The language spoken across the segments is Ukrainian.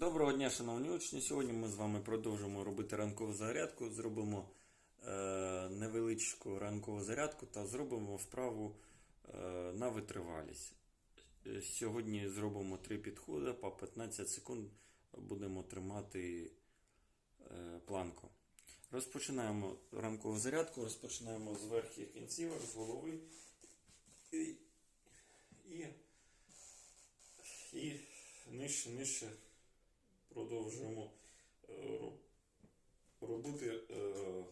Доброго дня, шановні учні. Сьогодні ми з вами продовжимо робити ранкову зарядку. Зробимо е, невеличку ранкову зарядку та зробимо вправу е, на витривалість. Е, Сьогодні зробимо три підходи по 15 секунд будемо тримати е, планку. Розпочинаємо ранкову зарядку, розпочинаємо з верхніх кінців, з голови і, і, і нижче, нижче продовжуємо е, робити е,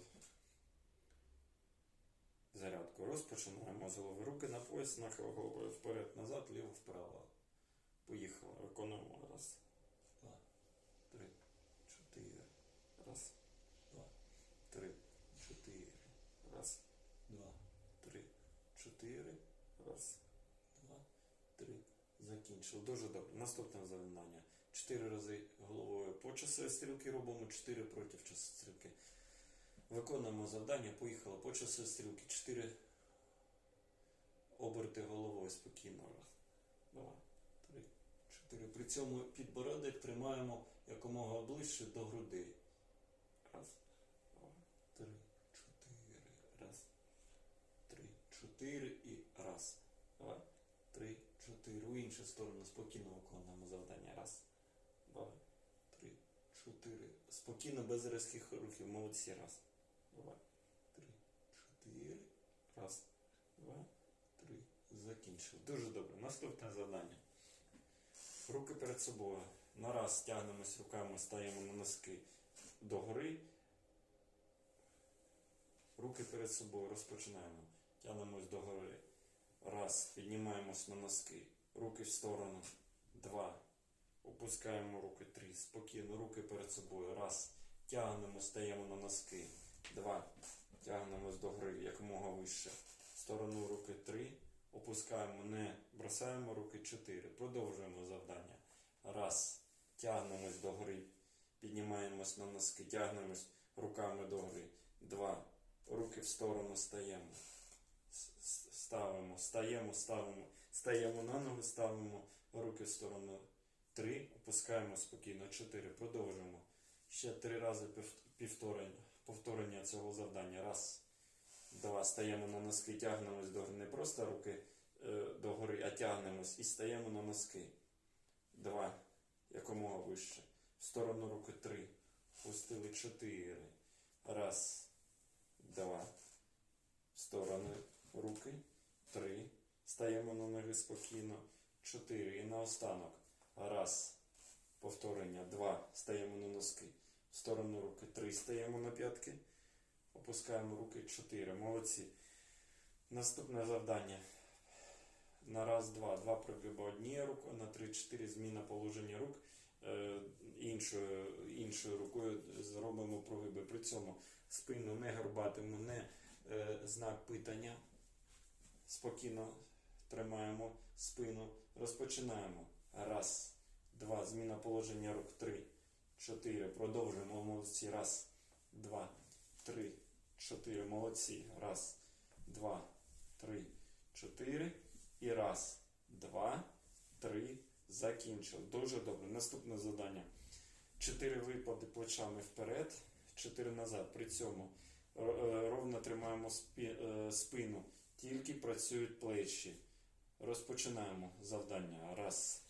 зарядку. Розпочинаємо з голови. Руки на пояс, нахил головою вперед, назад, ліво, вправо. Поїхали. Виконуємо. Раз, два, три, чотири. Раз, два, три, чотири. Раз, два, три, чотири. Раз, два, три. Закінчили. Дуже добре. Наступне завдання. Чотири рази головою по часовій стрілки робимо, чотири проти часової стрілки. Виконуємо завдання, поїхали по часовій стрілки. Чотири оберти головою спокійно. Раз, два, три, чотири. При цьому підбородок тримаємо якомога ближче до грудей. Раз, два, три, чотири. Раз, три, чотири і раз. Два, три, чотири. У іншу сторону спокійно виконуємо завдання. Раз, два, три, чотири. Спокійно, без різких рухів. Молодці. Раз, два, три, чотири. Раз, два, три. Закінчили. Дуже добре. Наступне завдання. Руки перед собою. Нараз тягнемось руками, стаємо на носки догори. Руки перед собою розпочинаємо. Тягнемось догори. Раз. Піднімаємось на носки. Руки в сторону. Два. Опускаємо руки. Три. Спокійно. Руки перед собою. Раз. Тягнемо, стаємо на носки. Два. Тягнемось догори якомога вище. Сторону руки. Три. Опускаємо, не бросаємо руки. Чотири. Продовжуємо завдання. Раз. Тягнемось догори. Піднімаємось на носки. Тягнемось руками догори. Два. Руки в сторону стаємо. Ставимо, стаємо, ставимо, стаємо на ноги, ставимо руки в сторону. Три, опускаємо спокійно. Чотири. Продовжуємо. Ще три рази пів- півторення, повторення цього завдання. Раз, два. Стаємо на носки, тягнемось до Не просто руки е, догори, а тягнемось і стаємо на носки. Два. Якомога вище. В сторону руки три. Пустили чотири. Раз, два. В сторону руки. Три. Стаємо на ноги спокійно. Чотири. І наостанок. Раз. Повторення. Два. Стаємо на носки. В сторону руки. Три. Стаємо на п'ятки. Опускаємо руки. Чотири. Молодці. Наступне завдання. На раз, два. Два прогиба однією рукою, на три, чотири зміна положення рук. Е, іншою, іншою рукою зробимо прогиби. При цьому спину не горбатиму, не е, знак питання. Спокійно тримаємо спину. Розпочинаємо. Раз, два. Зміна положення рук. Три, чотири. Продовжуємо. Молодці. Раз, два, три, чотири. Молодці. Раз, два, три, чотири. І раз, два, три. Закінчили. Дуже добре. Наступне завдання. Чотири випади плечами вперед, чотири назад. При цьому е, е, ровно тримаємо е, спину. Тільки працюють плечі. Розпочинаємо завдання. Раз,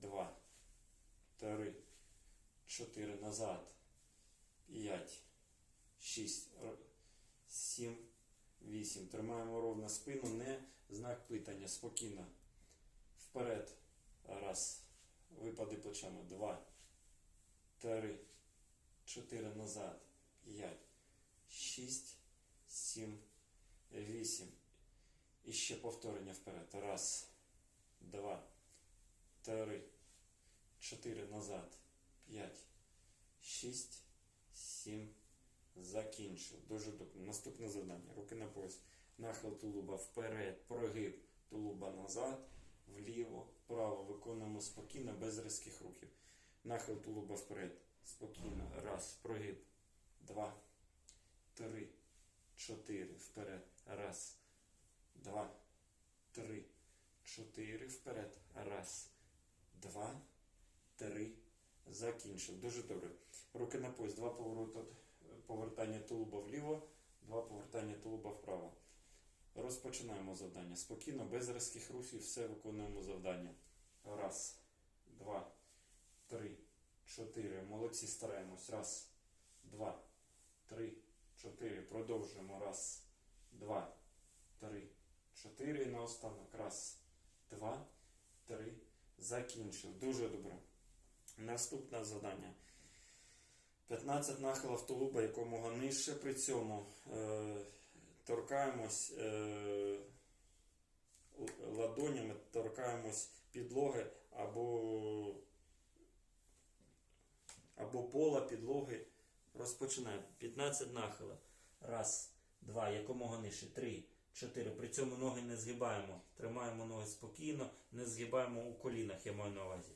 два, три, чотири назад. П'ять, шість, р- сім, вісім. Тримаємо ровно спину, не знак питання. Спокійно. Вперед. Раз. Випади плечами. Два. Три. Чотири назад. П'ять. Шість. Сім. Вісім. І ще повторення вперед. Раз. Два. Три. Чотири назад. П'ять. Шість. Сім. Закінчив. Дуже добре. Наступне завдання. Руки на пояс. Нахил тулуба вперед. Прогиб тулуба назад. Вліво, вправо. Виконуємо спокійно, без різких рухів. Нахил тулуба вперед. Спокійно. Раз. Прогиб. Два. Три. Чотири. Вперед. Раз. Два. Три. Чотири. Вперед. Раз. Два. Три. закінчив. Дуже добре. Руки на пояс, два повороти, повертання тулуба вліво, два повертання тулуба вправо. Розпочинаємо завдання. Спокійно, без різких рухів, все виконуємо завдання. Раз, два, три, чотири. Молодці, стараємось. Раз, два, три, чотири. Продовжуємо. Раз, два, три, чотири. І наостанок. Раз, два, три. Закінчив. Дуже добре. Наступне завдання. 15 нахилів тулуба якомога нижче. При цьому е, торкаємось е, ладонями, торкаємось підлоги або, або пола підлоги. Розпочинаємо. 15 нахилів. Раз, два, якомога нижче. Три, чотири. При цьому ноги не згибаємо. Тримаємо ноги спокійно, не згибаємо у колінах, я маю на увазі.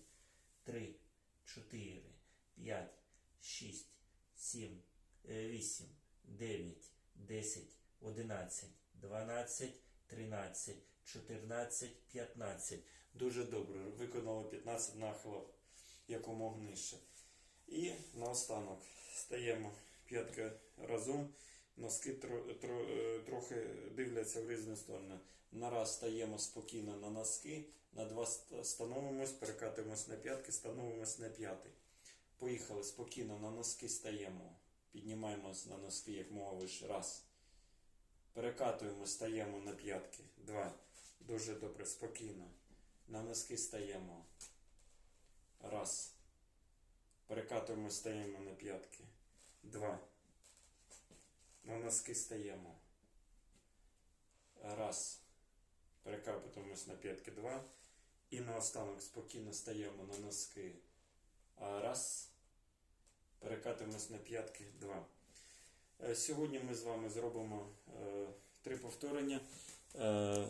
Три, чотири, п'ять, шість, сім, е, вісім, дев'ять, десять, одинадцять, дванадцять, тринадцять, чотирнадцять, п'ятнадцять. Дуже добре. Виконали 15 нахилів якомога нижче. І наостанок стаємо п'ятки разом. Носки тро, тро, е, трохи дивляться в різні сторони. На раз стаємо спокійно на носки, на два становимось, перекатуємось на п'ятки, становимось на п'ятий. Поїхали спокійно на носки стаємо. Піднімаємось на носки як мова вище. Раз. Перекатуємо, стаємо на п'ятки. Два. Дуже добре, спокійно. На носки стаємо. Раз. Перекатуємо, стаємо на п'ятки. Два. На носки стаємо. Раз. Перекатуємось на п'ятки. Два. І наостанок спокійно стаємо на носки. Раз. Перекатуємось на п'ятки. Два. Е, Сьогодні ми з вами зробимо е, три повторення. Е,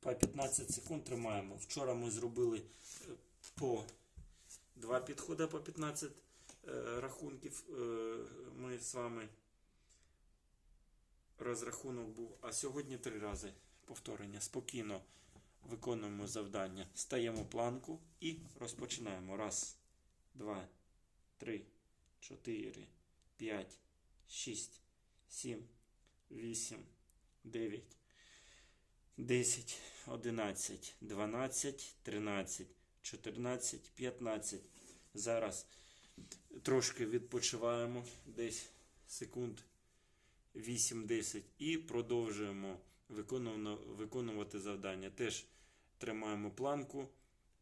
по 15 секунд тримаємо. Вчора ми зробили по два підходи по 15 е, рахунків. Ми з вами розрахунок був. А сьогодні три рази повторення. Спокійно виконуємо завдання. Стаємо планку і розпочинаємо. Раз, два, три, чотири, п'ять, шість, сім, вісім, дев'ять. 10, 11, 12, 13, 14, 15. Зараз трошки відпочиваємо десь секунд 8-10 і продовжуємо виконувати завдання. Теж тримаємо планку,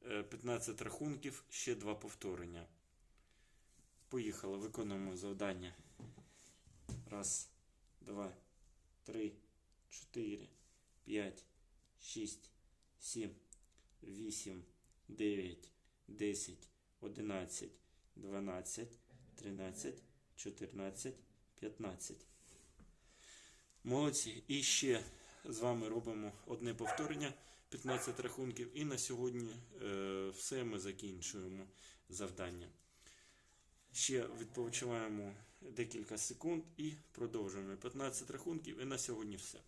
е, 15 рахунків, ще два повторення. Поїхали, виконуємо завдання. Раз, два, три, чотири. 5, 6, 7, 8, 9, 10, 11, 12, 13, 14, 15. Молодці. І ще з вами робимо одне повторення, 15 рахунків. І на сьогодні е, все ми закінчуємо завдання. Ще відпочиваємо декілька секунд і продовжуємо. 15 рахунків, і на сьогодні все.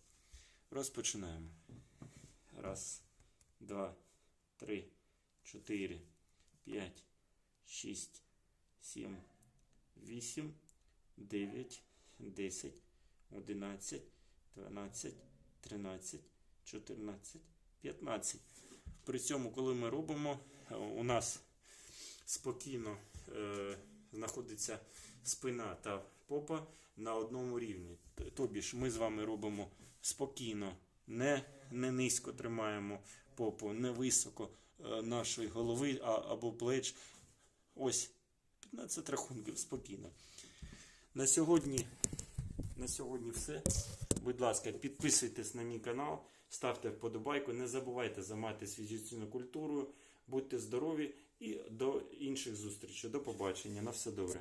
Розпочинаємо. Раз, два, три, чотири, п'ять, шість, сім, вісім, дев'ять, десять, одинадцять, дванадцять, тринадцять, чотирнадцять, п'ятнадцять. При цьому, коли ми робимо, е, у нас спокійно е, знаходиться спина та попа на одному рівні. Тобі ж ми з вами робимо спокійно, не, не низько тримаємо попу, не високо е, нашої голови а, або плеч. Ось 15 рахунків спокійно. На сьогодні, на сьогодні все. Будь ласка, підписуйтесь на мій канал, ставте вподобайку, не забувайте займатися фізичною культурою, будьте здорові і до інших зустрічей. До побачення. На все добре.